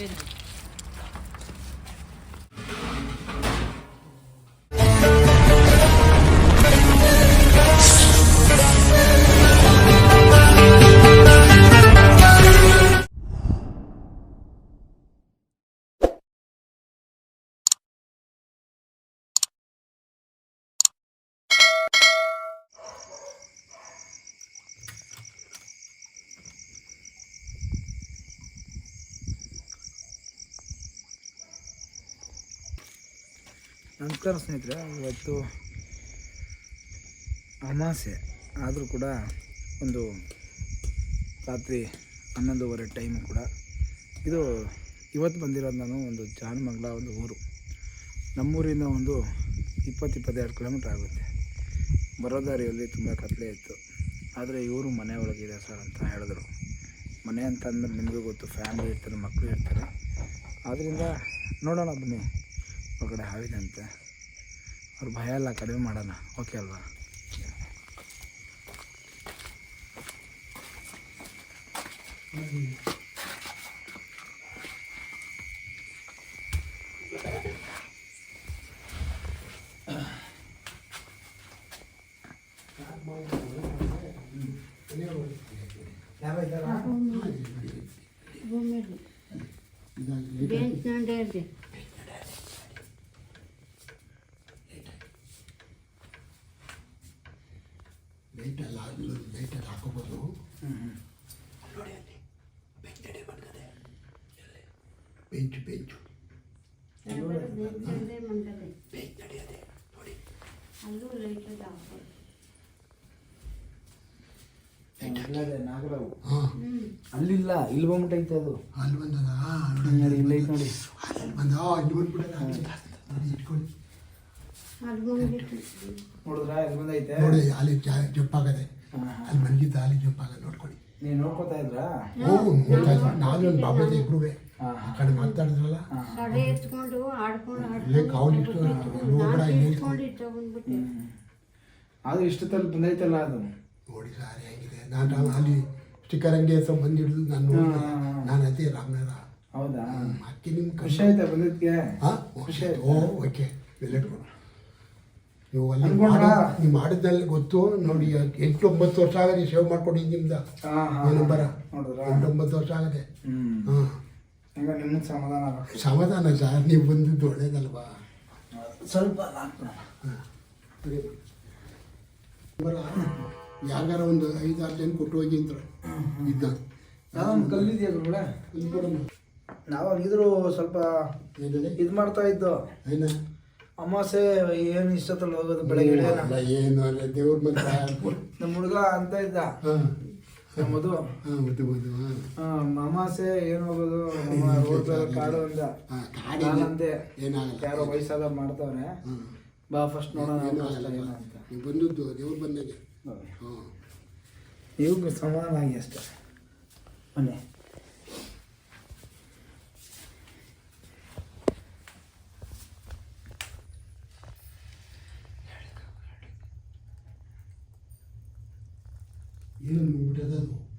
Midnight. ನಮಸ್ಕಾರ ಸ್ನೇಹಿತರೆ, ಇವತ್ತು ಅಮಾಸೆ. ಆದರೂ ಕೂಡ ಒಂದು ರಾತ್ರಿ ಹನ್ನೊಂದುವರೆ ಟೈಮು ಕೂಡ. ಇದು ಇವತ್ತು ಬಂದಿರೋದು ನಾನು ಒಂದು ಜಾನಮಂಗ್ಲ ಒಂದು ಊರು. ನಮ್ಮೂರಿಂದ ಒಂದು ಇಪ್ಪತ್ತು ಇಪ್ಪತ್ತೆರಡು ಕಿಲೋಮೀಟ್ರ್ ಆಗುತ್ತೆ. ಬರೋ ದಾರಿಯಲ್ಲಿ ತುಂಬ ಕತ್ಲೆ ಇತ್ತು. ಆದರೆ ಇವರು ಮನೆ ಒಳಗಿದೆ ಸರ್ ಅಂತ ಹೇಳಿದ್ರು. ಮನೆ ಅಂತ ಅಂದಮೇಲೆ ನಿಮಗೂ ಗೊತ್ತು ಫ್ಯಾಮಿಲಿ ಇರ್ತಾರೆ ಮಕ್ಕಳು ಇರ್ತಾರೆ. ಆದ್ದರಿಂದ ನೋಡೋಣ ಬನ್ನಿ. ಹೊರಗಡೆ ಹಾವಿದೆ ಅಂತೆ ಅವ್ರು ಭಯ ಎಲ್ಲ ಕಡಿಮೆ ಮಾಡೋಣ ಓಕೆ ಅಲ್ವಾ bench bench bench. Bench light ನೋಡಿ. ನಾಗರಾವು. ಅಲ್ಲಿಲ್ಲ ಇಲ್ಲಿ ಬಂದ್ಬಿಟ್ಟೈತೆ ಅದು. ಅಲ್ಲಿ ಬಂದದ? ನೋಡಿ. ಇಲ್ಲಿ ಐತೆ ನೋಡಿ. ಅಲ್ಲಿ ಬಂದ ಇಲ್ಲಿ ನೋಡಿ ಇಟ್ಕೊಳ್ಳಿ. ಅದು ಬಂದ್ಬಿಟ್ಟು. ನೋಡಿದ್ರಾ ಇಲ್ಲಿ ಬಂದೈತೆ? ನೋಡಿ ಅಲ್ಲಿ ಜಪ್ಪಾಗದೆ. ಅಲ್ಲಿ ಮಲಗಿದ್ದ ಅಲ್ಲಿ ಜಂಪ್ ಆಗದೆ ನೋಡ್ಕೊಳ್ಳಿ. ನೀವು ನೋಡ್ಕೊತಾ ಇದ್ರಾ? ಹೋಗು ನಾನು ಒಂದು ಬಾಬಾಜಿ ಇಬ್ರು ಹಾಂ ಆ ಕಡೆ ಮಾತಾಡಿದ್ರಲ್ಲ? ಕಡೆ ಎತ್ಕೊಂಡು ಆಡ್ಕೊಂಡು ಇಲ್ಲೇ ಕಾವಲು ಇಟ್ಟು ಹೋಗ್ಬೇಡ ಇಲ್ಲಿ ಇಟ್ಟು ಬಂದ್ಬಿಟ್ಟೆ. ಅದು ಇಷ್ಟದಲ್ಲಿ ಬಂದೈತಲ್ಲ ಅದು? ನೋಡಿ ಸಾರಿ ಆಗಿದೆ. ನಾನು ಅಲ್ಲಿ ಸ್ಟಿಕ್ಕರ್ ಅಂಗಡಿ ಹೆಸರು ಬಂದಿಡಿದು ನಾನು. ನಾನು ಅದೇ ರಾಮನಗರ. ಹೌದಾ? ಅಕ್ಕಿ ನಿಮ್ಗೆ ಖುಷಿ ಆಯ್ತಾ ಬಂದಿದ್ಕೆ? ಹಾಂ ಖುಷಿ ಆಯ್ತು. ಓ ಓಕೆ. ವೆಲೆಟ್ ನೀವು ಅಲ್ಲಿ ನೀವು ಮಾಡಿದ್ದಲ್ಲಿ ಗೊತ್ತು. ನೋಡಿ ಎಂಟು ಒಂಬತ್ತು ವರ್ಷ ಆಗದೆ ಸೇವ್ ಮಾಡ್ಕೊಂಡು ನಿಮ್ದು. ಹಾ ಹಾ ನೋಡಿದ್ರಾ? ಎಂಟು ಒಂಬತ್ತು ವರ್ಷ ಆಗದೆ. ಹ್ಮ್. ಹಾಂ. ಹಂಗ ನಿಮ್ಗೆ ಸಮಾಧಾನ ಸಮಾಧಾನ ಸರ್ ನೀವು ಬಂದಿದ್ದು ಒಳ್ಳೇದಲ್ವಾ? ಸ್ವಲ್ಪ ಯಾರ ಬರ ಯಾರಿಗಾರ ಒಂದು ಐದು ಆರು ಜನ ಕೊಟ್ಟು ಹೋಗಿ ಅಂತಾರೆ ಇದ್ದ ನಾವೊಂದು ಕಲ್ಲಿದೆಯಾ ಗುರುಗಳೇ? ಇಲ್ಲಿ ಇದ್ರು ನಾವಾಗಿದ್ರು ಸ್ವಲ್ಪ ಏನಿದೆ? ಇದು ಮಾಡ್ತಾ ಇದ್ದು. ಏನ? ಅಮಾಸೆ ಏನು ಇಷ್ಟ ಹೋಗೋದು ಬೆಳಗ್ಗೆ? ಅಲ್ಲ ಏನು ಅಲ್ಲ ದೇವ್ರ ಮನೆ ನಮ್ಮ ಹುಡುಗ ಅಂತ ಇದ್ದ. ಹಾಂ ನಮ್ಮ ಮಧು ಹಾಂ ಏನು ಹೋಗೋದು? ನಮ್ಮ ರೋಡ್ ಕಾಡು ಅಂದ ಏನಾಗಲ್ಲ ಯಾರೋ ವಯಸ್ಸಾದ ಮಾಡ್ತಾವ್ರೆ. ಬಾ ಫಸ್ಟ್ ನೋಡೋಣ ಅಂತ ನೀವು ಬಂದದ್ದು ದೇವ್ರ ಬಂದಾಗೆ. ನೋಡಿ. ಹಾಂ. ಇವ್ರಿಗೆ ಸಮಾಧಾನ ಆಗಿ ಅಷ್ಟೇ. ಬನ್ನಿ. ಏನು ನುಗ್ಬಿಟ್ಟದ ಅದು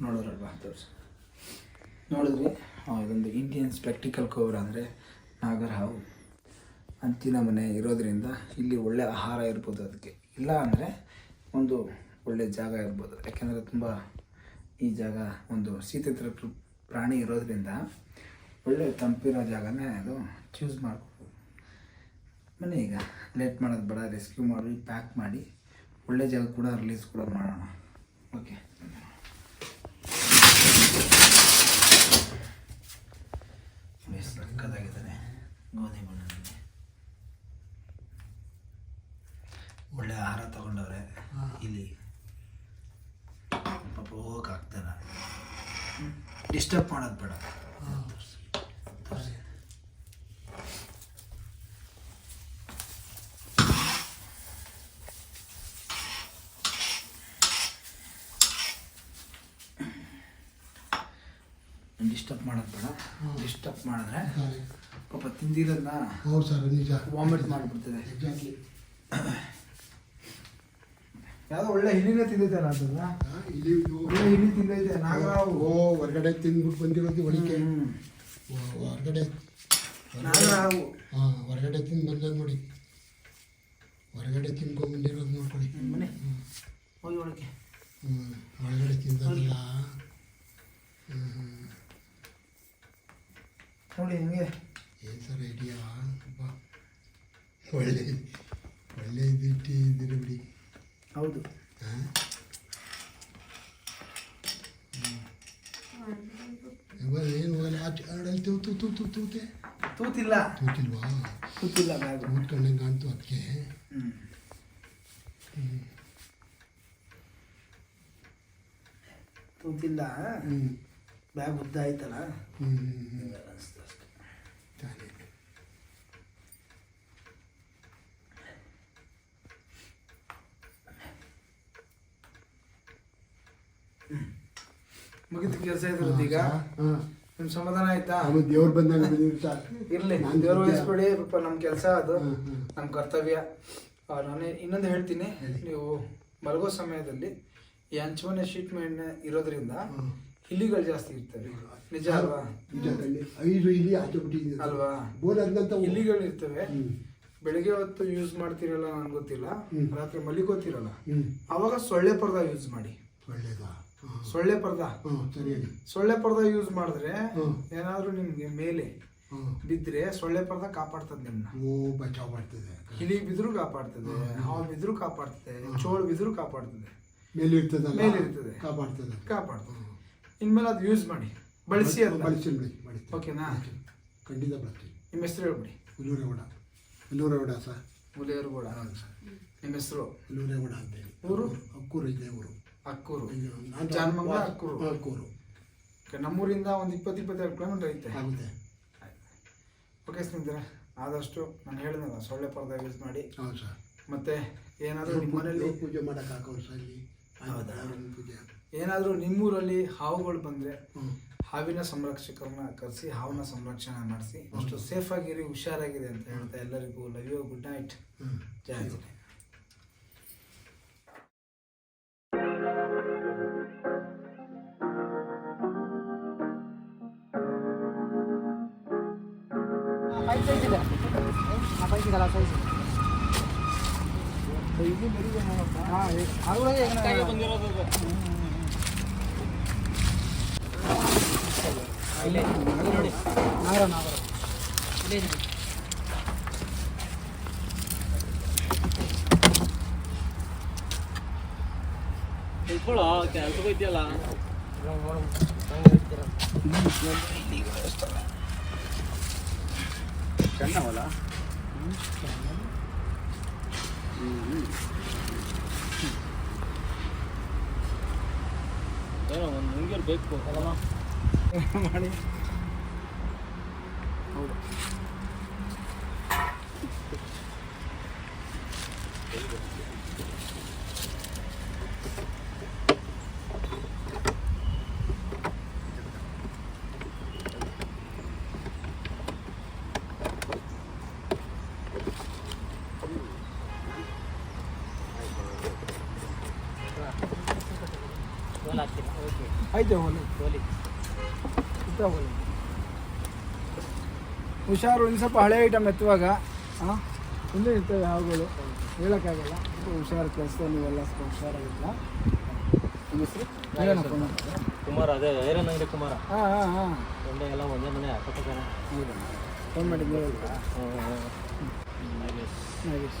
ನೋಡಿದ್ರಲ್ವಾ? ತೋರಿಸಿ. ನೋಡಿದ್ರಿ? ಇದೊಂದು ಇಂಡಿಯನ್ ಸ್ಪೆಕ್ಟಿಕಲ್ ಕೋಬ್ರಾ ಅಂದರೆ ನಾಗರ ಹಾವು ಅಂಚಿನ ಮನೆ ಇರೋದರಿಂದ ಇಲ್ಲಿ ಒಳ್ಳೆ ಆಹಾರ ಇರ್ಬೋದು ಅದಕ್ಕೆ. ಇಲ್ಲ ಅಂದರೆ ಒಂದು ಒಳ್ಳೆ ಜಾಗ ಇರ್ಬೋದು. ಯಾಕೆಂದರೆ ತುಂಬ ಈ ಜಾಗ ಒಂದು ಶೀತ ಪ್ರ- ಪ್ರಾಣಿ ಇರೋದರಿಂದ ಒಳ್ಳೆ ತಂಪಿರೋ ಜಾಗನೇ ಅದು ಚೂಸ್ ಮಾಡ್ಬೋದು ಬನ್ನಿ ಈಗ ಲೇಟ್ ಮಾಡೋದು ಬೇಡ ರೆಸ್ಕ್ಯೂ ಮಾಡಿ ಪ್ಯಾಕ್ ಮಾಡಿ. ಒಳ್ಳೆ ಜಾಗ ಕೂಡ ರಿಲೀಸ್ ಕೂಡ ಮಾಡೋಣ. ಓಕೆ ಸಕ್ಕದಾಗಿದ್ದಾನೆ ಗೋಧಿ ಬಣ್ಣದಲ್ಲಿ. ಒಳ್ಳೆ ಆಹಾರ ತಗೊಂಡವ್ರೆ. ಇಲ್ಲಿ ಪಾಪ ಹೋಗಕ್ಕೆ ಆಗ್ತಾರ ಡಿಸ್ಟರ್ಬ್ ಮಾಡೋದು ಬೇಡ ತೋರ್ಸಿ. ತೋರ್ಸಿ. ಡಿಸ್ಟರ್ಬ್ ಮಾಡೋದು ಬೇಡ. ಡಿಸ್ಟರ್ಬ್ ಮಾಡಿದ್ರೆ ಪಾಪ ತಿಂದಿರೋದನ್ನ ಹೌದು ಸರ್ ನಿಜ. ವಾಮಿಟ್ ಮಾಡಿಬಿಡ್ತದೆ. ಎಕ್ಸಾಕ್ಟ್ಲಿ ಯಾವುದೋ ಒಳ್ಳೆ ಹಿಂದಿನ ತಿಂದೈತೆ ಅದನ್ನ ಆ, ಇಲ್ಲಿ ಒಳ್ಳೆ ಹಿಲಿ ತಿಂದೈತೆ ನಾಗರಾವ್ ಓ ಹೊರಗಡೆ ತಿಂದ್ಬಿಟ್ಟು ಬಂದಿರೋದು ಒಳಿಕೆ ಹೊರಗಡೆ. ನಾಗರಾವ್ ಹಾಂ ಹೊರಗಡೆ ತಿಂದು ಬಂದ ನೋಡಿ. ಹೊರಗಡೆ ತಿಂದು ಬಂದಿರೋದು ನೋಡ್ಕೊಳ್ಳಿ. ಮನೆ ಹೋಗಿ ಒಳಗೆ ಹ್ಞೂ ಹೊರಗಡೆ ತಿಂದಲ್ಲ ನೋಡಿ ಹಿಂಗೆ? ಏನು ಸರ್ ಐಡಿಯಾ ತುಂಬ ಒಳ್ಳೆ ಒಳ್ಳೆ ಇದಿಟ್ಟು ಇದ್ದೀರಿ ಬಿಡಿ. ಹೌದು. ಹಾಂ ಏನು ಹೋಗಲ್ಲ? ಆಚೆ ಆಡಲ್ಲಿ ತೂ ತೂ ತೂ ತೂ ತೂತೆ? ತೂತಿಲ್ಲ. ತೂತಿಲ್ವಾ? ತೂತಿಲ್ಲ ಬ್ಯಾಗು ತೂತ್ ಕಾಣ್ತು ಅದಕ್ಕೆ. ತೂತಿಲ್ಲ. ಬ್ಯಾಗ್ ಉದ್ದ ಆಯ್ತಲ್ಲ? ಹ್ಞೂ ಹ್ಞೂ ತಾನೇ ಮುಗಿದ ಕೆಲಸ ಇದ್ರದ್ದು ಈಗ. ನಿಮ್ ಸಮಾಧಾನ ಆಯ್ತಾ? ಆಮೇಲೆ ದೇವ್ರು ಬಂದಾಗ ಇರ್ಲಿ ನಾನ್ ದೇವ್ರ ವಹಿಸ್ಬೇಡಿ ವಹಿಸ್ಕೊಡಿ ಪಾಪ ನಮ್ಮ ಕೆಲಸ ಅದು. ನಮ್ಮ ಕರ್ತವ್ಯ. ನಾನು ಇನ್ನೊಂದು ಹೇಳ್ತೀನಿ. ನೀವು ಮಲಗೋ ಸಮಯದಲ್ಲಿ ಈ ಹಂಚುಮನೆ ಶೀಟ್ ಮೇಡ್ ಇರೋದ್ರಿಂದ. ಇಲಿಗಳು ಜಾಸ್ತಿ ಇರ್ತವೆ. ನಿಜ ಅಲ್ವಾ. ಐದು ಬಿಟ್ಟಿದ್ದೀನಿ. ಅಲ್ವಾ? ಅರ್ಧಂತ ಇಲಿಗಳು ಇರ್ತವೆ. ಬೆಳಿಗ್ಗೆ ಹೊತ್ತು ಯೂಸ್ ಮಾಡ್ತಿರಲ್ಲ ನನ್ಗೆ ಗೊತ್ತಿಲ್ಲ. ರಾತ್ರಿ ಮಲಿಗೋತಿರಲ್ಲ ಅವಾಗ ಸೊಳ್ಳೆ ಪರ್ದ ಯೂಸ್ ಮಾಡಿ. ಒಳ್ಳೇದಾ ಸೊಳ್ಳೆ ಪರ್ದ. ಸರಿ ಸೊಳ್ಳೆ ಪರ್ದ ಯೂಸ್ ಮಾಡಿದ್ರೆ ಏನಾದರೂ ನಿಮಗೆ ಮೇಲೆ ಬಿದ್ರೆ ಸೊಳ್ಳೆ ಪರ್ದ ಕಾಪಾಡ್ತದೆ ನಿಮ್ನ. ಓ ಬಚಾವ್ ಮಾಡ್ತದೆ. ಇಲಿ ಬಿದ್ರು ಕಾಪಾಡ್ತದೆ ಹಾವು ಬಿದ್ರು ಕಾಪಾಡ್ತದೆ ಚೋಳು ಬಿದ್ರು ಕಾಪಾಡ್ತದೆ. ಮೇಲೆ ಇರ್ತದಲ್ಲ ಮೇಲೆ ಇರ್ತದೆ. ಕಾಪಾಡ್ತದೆ. ಕಾಪಾಡ್ತದೆ ಇನ್ಮೇಲೆ ಅದು ಯೂಸ್ ಮಾಡಿ. ಬಳಸಿ ಅದು ಬಳಸಿ ಓಕೆನಾ? ಖಂಡಿತ ಬರ್ತೀವಿ ನಿಮ್ಮ ಹೆಸರು ಹೇಳ್ಬಿಡಿ. ಹುಲ್ಲೂರೇಗೌಡ ಹುಲ್ಲೂರೇಗೌಡ ಸರ್. ಮುಲಿಯರು ಹಾಂ ಸರ್. ನಿಮ್ಮ ಹೆಸರು? ಹುಲ್ಲೂರೇಗೌಡ ಅಂತೇಳಿ. ಊರು? ಅಕ್ಕೂರು ಇದೆ ಊರು. ಅಕ್ಕೂರು ಜಾನಮಂಗಲ ಅಕ್ಕೂರು ಅಕ್ಕೂರು ನಮ್ಮೂರಿಂದ ಒಂದು ಇಪ್ಪತ್ತು ಇಪ್ಪತ್ತೆರಡು ಕಿಲೋಮೀಟರ್ ಐತೆ. ಆಗುತ್ತೆ. ಓಕೆ ಸ್ನೇಹಿತರ ಆದಷ್ಟು ನಾನು ಹೇಳಿದ್ನಲ್ಲ ಸೊಳ್ಳೆ ಪರದೆ ಯೂಸ್ ಮಾಡಿ. ಹೌದು ಸರ್. ಮತ್ತೆ ಏನಾದರೂ ನಿಮ್ಮ ಮನೆಯಲ್ಲಿ ಪೂಜೆ ಮಾಡೋಕೆ ಹಾಕೋರು ಸರ್ ಇಲ್ಲಿ. ಹೌದಾ? ದೇವ್ರನ್ನ ಪೂಜೆ ಏನಾದರೂ ನಿಮ್ಮೂರಲ್ಲಿ ಹಾವುಗಳು ಬಂದರೆ ಹಾವಿನ ಸಂರಕ್ಷಕರನ್ನ ಕರೆಸಿ ಹಾವಿನ ಸಂರಕ್ಷಣೆ ಮಾಡಿಸಿ ಅಷ್ಟು ಸೇಫ್ ಆಗಿರಿ ಹುಷಾರಾಗಿದೆ ಅಂತ ಹೇಳ್ತಾ ಎಲ್ಲರಿಗೂ ಲವ್ ಯು ಗುಡ್ ನೈಟ್ ಹ್ಞೂ ಜಯ ಆಂಜನೇಯ. ತಿಳ್ಕೊಳ್ಳೋ ಕೆಲ್ಸಕ್ಕೆ ಹೋಯ್ತಿಯಲ್ಲ ಚೆನ್ನವಲ್ಲ ಏನೋ ಒಂದು ಮುಂಗಿರ್ ಬೇಕು ಮಾಡಿ ಹೌದು. ಆಯ್ತು ಹೋಲಿ ಸುತ್ತ ಹೋಲಿ ಹುಷಾರು ಒಂದು ಸ್ವಲ್ಪ ಹಳೆ ಐಟಮ್ ಎತ್ತುವಾಗ ಹಾಂ ಇನ್ನೂ ಇರ್ತವೆ ಹಾವುಗಳು ಹೇಳೋಕ್ಕಾಗಲ್ಲ. ಹುಷಾರು ಕೆಲಸ ನೀವೆಲ್ಲ ಸ್ವಲ್ಪ ಹುಷಾರಾಗಿಲ್ಲ ಕುಮಾರ ಅದೇ ಐರನ್ ಅಂಗಡಿ ಕುಮಾರ. ಹಾಂ ಹಾಂ ಹಾಂ. ಒಂದೇ ಎಲ್ಲ ಒಂದೇ ಮನೆ ಅಕ್ಕಪಕ್ಕ ಹೌದಾ? ಫೋನ್ ಮಾಡಿದ್ದು ನಾಗೇಶ್. ನಾಗೇಶ್.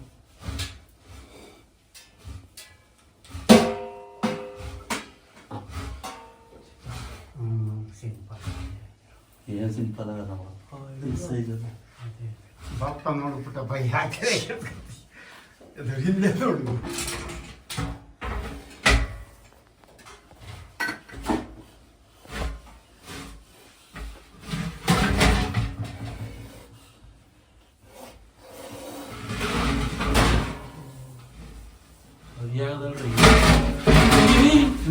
ಆಗದವ ಈ ಸೈಜ್ ಅದು ಬಾಪ್ಪ ನೋಡ್ಬಿಟ್ಟಪ್ಪ ಯಾಕೆ ಅದು ಹಿಂದೆ ನೋಡು ಸರಿಯಾಗದಲ್ರಿ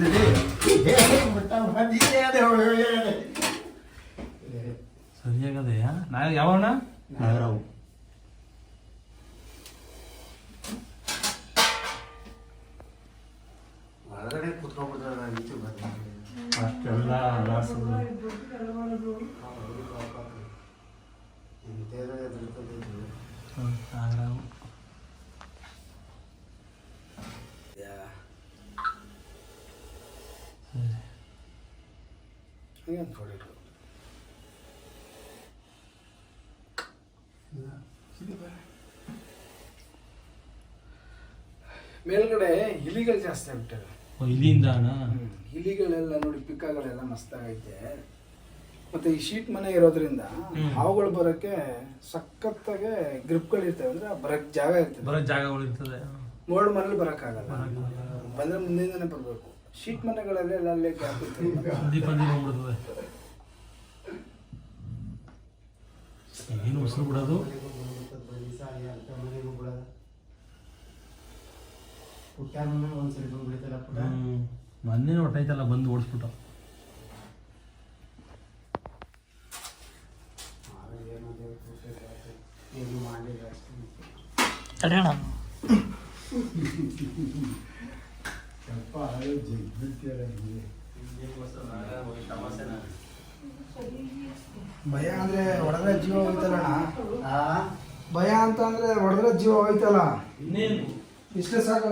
ನಡಿ. ಏ, ಬಿಟ್ಟ ಬಂದಿದ್ದೆ ಅದೇ ಅವ್ಳು ಹೇಳಿ. ಸರಿಯಾಗದೆಯಾ ನಾ ಯಾವಣ್ಣ? ನಾಗರಾವು. ಒಳಗಡೆ ಬರ್ತೀನಿ. ಅಷ್ಟೆಲ್ಲ ಅಲ್ಲಾಡ್ಸೋದು ಹ್ಮ್, ನಾಗರಾವು. ಹಂಗೆ ಒಂದು ಮೇಲ್ಗಡೆ ಇಲಿಗಳು ಜಾಸ್ತಿ ಆಗ್ಬಿಟ್ಟವೆ. ಇಲಿಗಳೆಲ್ಲ ನೋಡಿ ಪಿಕ್ಕಗಳೆಲ್ಲ ಮಸ್ತಾಗೈತೆ. ಮತ್ತೆ ಈ ಶೀಟ್ ಮನೆ ಇರೋದ್ರಿಂದ ಹಾವುಗಳು ಬರೋಕ್ಕೆ ಸಖತ್ತಾಗೆ ಗ್ರಿಪ್ಗಳು ಇರ್ತವೆ ಅಂದ್ರೆ ಬರಕ್ ಜಾಗ ಇರ್ತದೆ. ಬರೋ ಜಾಗಗಳು ಇರ್ತದೆ. ಮೋಡ್ ಮನೇಲಿ ಬರೋಕ್ಕಾಗಲ್ಲ. ಬಂದ್ರೆ ಮುಂದಿಂದನೇ ಬರಬೇಕು. ಶೀಟ್ ಮನೆಗಳಲ್ಲಿ ಎಲ್ಲ ಅಲ್ಲೇ ಪಂದಿ ಬಂದ್ಬಿಡ್ತದೆ ಏನು ಉಸಿರು ಬಿಡೋದು? ಒಂದ್ಸರಿ ಬಂದ್ಬಿಡ್ತಾರ ಪುಟ ಹ್ಮ್ ಮೊನ್ನೆ ಹೊಟ್ಟೈತಲ್ಲ ಬಂದು ಓಡಿಸ್ಬಿಟ್ಟು. ಸ್ವಲ್ಪ ಹಳೆ ಜಗ್ಬಿಡ್ತೀರ ಹಿಂಗೆ. ಭಯ ಅಂದ್ರೆ ಹೊಡೆದ್ರೆ ಜೀವ ಹೋಯ್ತಲ್ಲ ಭಯ ಅಂತ ಅಂದ್ರೆ ಹೊಡೆದ್ರೆ ಜೀವ ಹೋಯ್ತಲ್ಲ? ಇನ್ನೇನು? ಇಷ್ಟೇ ಸಾಕು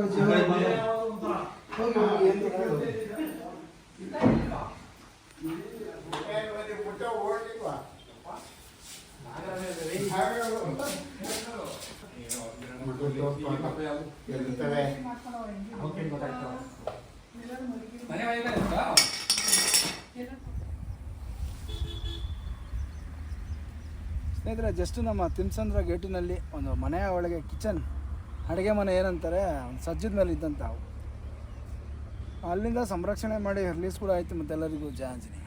ಸ್ನೇಹಿತರೆ ಜಸ್ಟ್ ನಮ್ಮ ತಿಮ್ಸಂದ್ರ ಗೇಟಿನಲ್ಲಿ ಒಂದು ಮನೆಯ ಒಳಗೆ ಕಿಚನ್ ಅಡುಗೆ ಮನೆ ಏನಂತಾರೆ ಸಜ್ಜದ ಮೇಲೆ ಇದ್ದಂಥ ಅವು ಅಲ್ಲಿಂದ ಸಂರಕ್ಷಣೆ ಮಾಡಿ ರಿಲೀಸ್ ಕೂಡ ಆಯಿತು ಮತ್ತೆಲ್ಲರಿಗೂ. ಜಯ ಆಂಜನೇಯ.